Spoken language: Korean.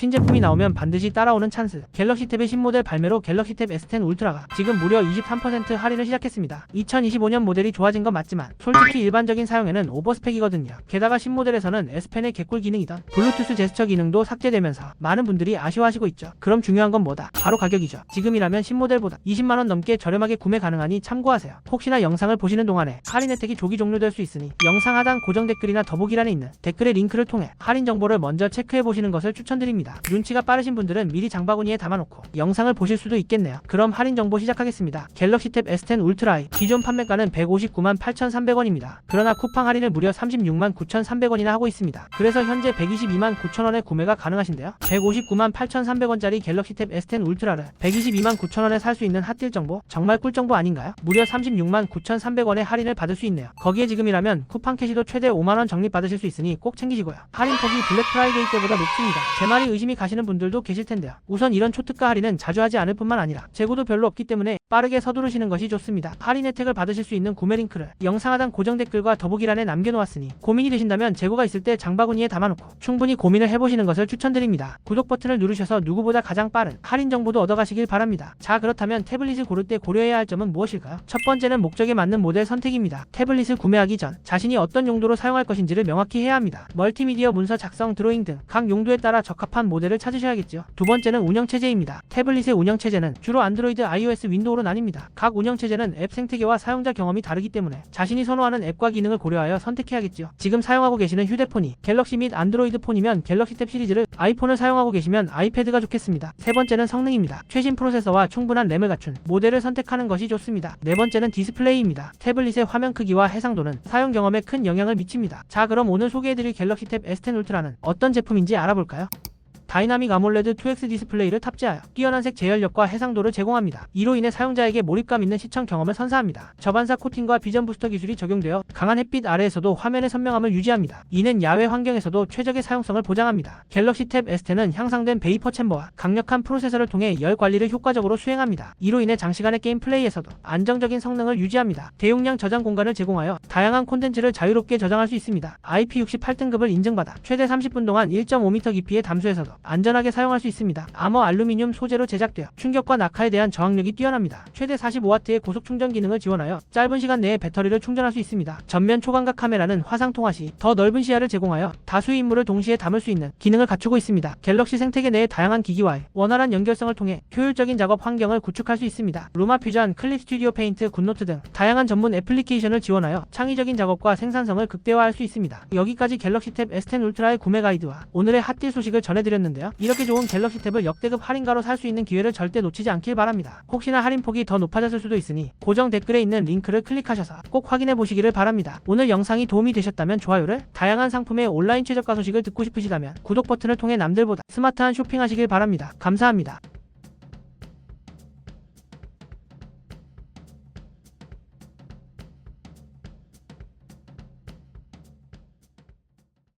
신제품이 나오면 반드시 따라오는 찬스. 갤럭시 탭의 신모델 발매로 갤럭시 탭 S10 울트라가 지금 무려 23% 할인을 시작했습니다. 2025년 모델이 좋아진 건 맞지만 솔직히 일반적인 사용에는 오버스펙이거든요. 게다가 신모델에서는 S펜의 개꿀 기능이던 블루투스 제스처 기능도 삭제되면서 많은 분들이 아쉬워하시고 있죠. 그럼 중요한 건 뭐다? 바로 가격이죠. 지금이라면 신모델보다 20만원 넘게 저렴하게 구매 가능하니 참고하세요. 혹시나 영상을 보시는 동안에 할인 혜택이 조기 종료될 수 있으니 영상 하단 고정 댓글이나 더보기란에 있는 댓글의 링크를 통해 할인 정보를 먼저 체크해 보시는 것을 추천드립니다. 눈치가 빠르신 분들은 미리 장바구니에 담아놓고 영상을 보실 수도 있겠네요. 그럼 할인 정보 시작하겠습니다. 갤럭시 탭 S10 울트라의 기존 판매가는 159만 8,300원입니다. 그러나 쿠팡 할인을 무려 36만 9,300원이나 하고 있습니다. 그래서 현재 122만 9천원에 구매가 가능하신데요. 159만 8,300원짜리 갤럭시 탭 S10 울트라를 122만 9천원에 살 수 있는 핫딜 정보 정말 꿀 정보 아닌가요? 무려 36만 9,300원의 할인을 받을 수 있네요. 거기에 지금이라면 쿠팡 캐시도 최대 5만원 적립 받으실 수 있으니 꼭 챙기시고요. 할인 폭이 블랙 프라이데이 때보다 높습니다. 제 말이 의심 이 가시는 분들도 계실 텐데요. 우선 이런 초특가 할인은 자주 하지 않을 뿐만 아니라 재고도 별로 없기 때문에 빠르게 서두르시는 것이 좋습니다. 할인 혜택을 받으실 수 있는 구매 링크를 영상 하단 고정 댓글과 더보기란에 남겨놓았으니 고민이 되신다면 재고가 있을 때 장바구니에 담아놓고 충분히 고민을 해보시는 것을 추천드립니다. 구독 버튼을 누르셔서 누구보다 가장 빠른 할인 정보도 얻어가시길 바랍니다. 자 그렇다면 태블릿을 고를 때 고려해야 할 점은 무엇일까요? 첫 번째는 목적에 맞는 모델 선택입니다. 태블릿을 구매하기 전 자신이 어떤 용도로 사용할 것인지를 명확히 해야 합니다. 멀티미디어 문서 작성 드로잉 등 각 용도에 따라 적합한 모델을 찾으셔야겠죠. 두 번째는 운영체제입니다. 태블릿의 운영체제는 주로 안드로이드, iOS, 윈도우로 나뉩니다. 각 운영체제는 앱 생태계와 사용자 경험이 다르기 때문에 자신이 선호하는 앱과 기능을 고려하여 선택해야겠죠. 지금 사용하고 계시는 휴대폰이 갤럭시 및 안드로이드 폰이면 갤럭시 탭 시리즈를 아이폰을 사용하고 계시면 아이패드가 좋겠습니다. 세 번째는 성능입니다. 최신 프로세서와 충분한 램을 갖춘 모델을 선택하는 것이 좋습니다. 네 번째는 디스플레이입니다. 태블릿의 화면 크기와 해상도는 사용 경험에 큰 영향을 미칩니다. 자 그럼 오늘 소개해드릴 갤럭시 탭 S10 울트라는 어떤 제품인지 알아볼까요? 다이나믹 아몰레드 2X 디스플레이를 탑재하여 뛰어난 색 제열력과 해상도를 제공합니다. 이로 인해 사용자에게 몰입감 있는 시청 경험을 선사합니다. 저반사 코팅과 비전 부스터 기술이 적용되어 강한 햇빛 아래에서도 화면의 선명함을 유지합니다. 이는 야외 환경에서도 최적의 사용성을 보장합니다. 갤럭시 탭 S10은 향상된 베이퍼 챔버와 강력한 프로세서를 통해 열 관리를 효과적으로 수행합니다. 이로 인해 장시간의 게임 플레이에서도 안정적인 성능을 유지합니다. 대용량 저장 공간을 제공하여 다양한 콘텐츠를 자유롭게 저장할 수 있습니다. IP68등급을 인증받아 최대 30분 동안 1.5m 깊이의 담수에서도 안전하게 사용할 수 있습니다. 암호 알루미늄 소재로 제작되어 충격과 낙하에 대한 저항력이 뛰어납니다. 최대 45W의 고속 충전 기능을 지원하여 짧은 시간 내에 배터리를 충전할 수 있습니다. 전면 초광각 카메라는 화상 통화 시 더 넓은 시야를 제공하여 다수의 인물을 동시에 담을 수 있는 기능을 갖추고 있습니다. 갤럭시 생태계 내의 다양한 기기와의 원활한 연결성을 통해 효율적인 작업 환경을 구축할 수 있습니다. 루마 퓨전, 클립 스튜디오 페인트, 굿노트 등 다양한 전문 애플리케이션을 지원하여 창의적인 작업과 생산성을 극대화할 수 있습니다. 여기까지 갤럭시 탭 S10 울트라의 구매 가이드와 오늘의 핫딜 소식을 전해드렸 는데요. 이렇게 좋은 갤럭시 탭을 역대급 할인가로 살 수 있는 기회를 절대 놓치지 않길 바랍니다. 혹시나 할인폭이 더 높아졌을 수도 있으니 고정 댓글에 있는 링크를 클릭하셔서 꼭 확인해 보시기를 바랍니다. 오늘 영상이 도움이 되셨다면 좋아요를 다양한 상품의 온라인 최저가 소식을 듣고 싶으시다면 구독 버튼을 통해 남들보다 스마트한 쇼핑하시길 바랍니다. 감사합니다.